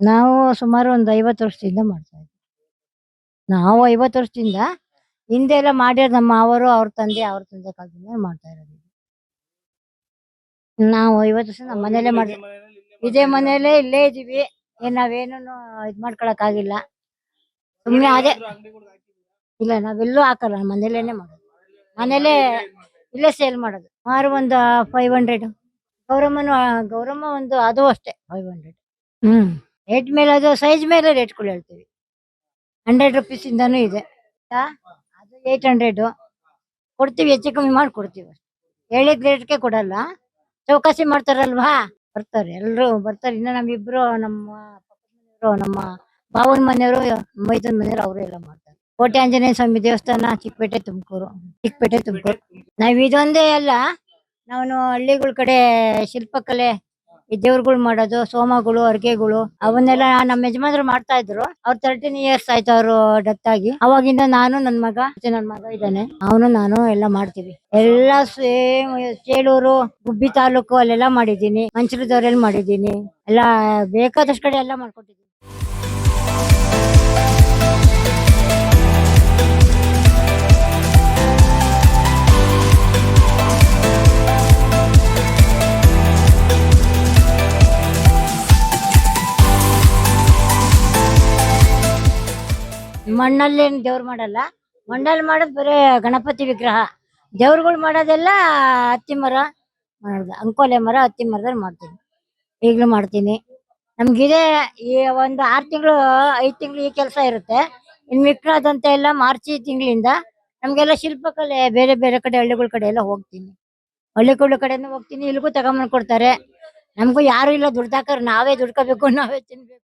ನಾವು ಸುಮಾರು ಒಂದು ಐವತ್ತು ವರ್ಷದಿಂದ ಮಾಡ್ತಾ ಇದ್ದೀವಿ ನಾವು ಐವತ್ತು ವರ್ಷದಿಂದ ಹಿಂದೆ ಎಲ್ಲ ಮಾಡಿರೋದು ನಮ್ಮ ಅವರು ಅವ್ರ ತಂದೆ ಅವ್ರ ತಂದೆ ಕಾಲದಿಂದ ಮಾಡ್ತಾ ಇರೋದು ನಾವು ಐವತ್ತು ವರ್ಷ ನಮ್ಮ ಮನೇಲೆ ಮಾಡಿ ಇದೇ ಮನೇಲೆ ಇಲ್ಲೇ ಇದೀವಿ ಏನ್ ನಾವೇನು ಇದ್ ಮಾಡ್ಕೊಳಕ್ ಆಗಿಲ್ಲ. ಸುಮ್ಮನೆ ಅದೇ ಇಲ್ಲ, ನಾವೆಲ್ಲೂ ಹಾಕಲ್ಲ ಮನೇಲೇನೆ ಮಾಡೋದು. ಮನೇಲೆ ಇಲ್ಲೇ ಸೇಲ್ ಮಾಡೋದು. ಸುಮಾರು ಒಂದು ಫೈವ್ ಹಂಡ್ರೆಡ್ ಗೌರಮ್ಮನು, ಗೌರಮ್ಮ ಒಂದು ಅದು ಅಷ್ಟೇ ಫೈವ್ ಹಂಡ್ರೆಡ್ ಹ್ಮ್. ರೇಟ್ ಮೇಲೆ ಅದು ಸೈಜ್ ಮೇಲೆ ರೇಟ್ಗಳು ಹೇಳ್ತೀವಿ. ಹಂಡ್ರೆಡ್ ರುಪೀಸ್ ಇಂದಾನು ಇದೆ. ಅದು ಏಟ್ ಹಂಡ್ರೆಡ್ ಕೊಡ್ತೀವಿ, ಹೆಚ್ಚು ಕಮ್ಮಿ ಮಾಡಿ ಕೊಡ್ತೀವಿ ಹೇಳಿದ ರೇಟ್ಗೆ ಕೊಡಲ್ಲ. ಚೌಕಾಸಿ ಮಾಡ್ತಾರಲ್ವಾ? ಬರ್ತಾರೆ. ಎಲ್ಲರೂ ಬರ್ತಾರೆ. ಇನ್ನ ನಮ್ಮಿಬ್ರು, ನಮ್ಮ ಪಕ್ಕದ ನಮ್ಮ ಬಾವನ ಮನೆಯವರು ಮೈದನ್ ಮನೆಯವರು ಅವರು ಎಲ್ಲ ಮಾಡ್ತಾರೆ. ಕೋಟೆ ಆಂಜನೇಯ ಸ್ವಾಮಿ ದೇವಸ್ಥಾನ, ಚಿಕ್ಕಪೇಟೆ, ತುಮಕೂರು. ಚಿಕ್ಕಪೇಟೆ, ತುಮಕೂರು. ನಾವ್ ಇದೊಂದೇ ಅಲ್ಲ. ನಾವು ಹಳ್ಳಿಗಳ ಕಡೆ ಶಿಲ್ಪಕಲೆ ಈ ದೇವ್ರುಗಳು ಮಾಡೋದು, ಸೋಮಗಳು, ಅರ್ಗೆಗಳು, ಅವನ್ನೆಲ್ಲ ನಮ್ಮ ಯಜಮಾನ್ರು ಮಾಡ್ತಾ ಇದ್ರು. ಅವ್ರು ತರ್ಟೀನ್ ಇಯರ್ಸ್ ಆಯ್ತು ಅವರು ಡೆತ್ ಆಗಿ. ಅವಾಗಿಂದ ನಾನು ನನ್ ಮಗ, ಮತ್ತೆ ನನ್ ಮಗ ಇದ್ದಾನೆ. ಅವನು ನಾನು ಎಲ್ಲ ಮಾಡ್ತೀವಿ. ಎಲ್ಲ ಸೇಮ್ ಚೇಳೂರು, ಗುಬ್ಬಿ ತಾಲೂಕು ಅಲ್ಲೆಲ್ಲ ಮಾಡಿದ್ದೀನಿ. ಮಂಚಲದವ್ರೆಲ್ಲ ಮಾಡಿದ್ದೀನಿ. ಎಲ್ಲ ಬೇಕಾದಷ್ಟು ಕಡೆ ಎಲ್ಲ ಮಾಡ್ಕೊಟ್ಟಿದ್ದೀನಿ. ಮಣ್ಣಲ್ಲಿ ಏನ್ ದೇವ್ರು ಮಾಡಲ್ಲ? ಮಣ್ಣಲ್ಲಿ ಮಾಡೋದು ಬರೀ ಗಣಪತಿ ವಿಗ್ರಹ. ದೇವ್ರುಗಳು ಮಾಡೋದೆಲ್ಲ ಹತ್ತಿ ಮರ ಮಾಡೋದು. ಅಂಕೋಲೆ ಮರ ಹತ್ತಿ ಮರದಲ್ಲಿ ಮಾಡ್ತೀನಿ. ಈಗಲೂ ಮಾಡ್ತೀನಿ. ನಮ್ಗಿದೆ ಈ ಒಂದು ಆರು ತಿಂಗಳು, ಐದು ತಿಂಗಳು ಈ ಕೆಲಸ ಇರುತ್ತೆ. ಇನ್ನು ಮಿಕ್ಕಾದಂತೆ ಎಲ್ಲ ಮಾರ್ಚ್ ತಿಂಗಳಿಂದ ನಮಗೆಲ್ಲ ಶಿಲ್ಪಕಲೆ ಬೇರೆ ಬೇರೆ ಕಡೆ, ಹಳ್ಳಿಗಳ ಕಡೆ ಎಲ್ಲ ಹೋಗ್ತೀನಿ. ಹಳ್ಳಿಗಳ ಕಡೆನೂ ಹೋಗ್ತೀನಿ. ಇಲ್ಲಿಗೂ ತಗೊಂಬಂದು ಕೊಡ್ತಾರೆ. ನಮಗೂ ಯಾರು ಇಲ್ಲ, ದುಡ್ದಾಕರ್ ನಾವೇ ದುಡ್ಕೋಬೇಕು, ನಾವೇ ತಿನ್ಬೇಕು.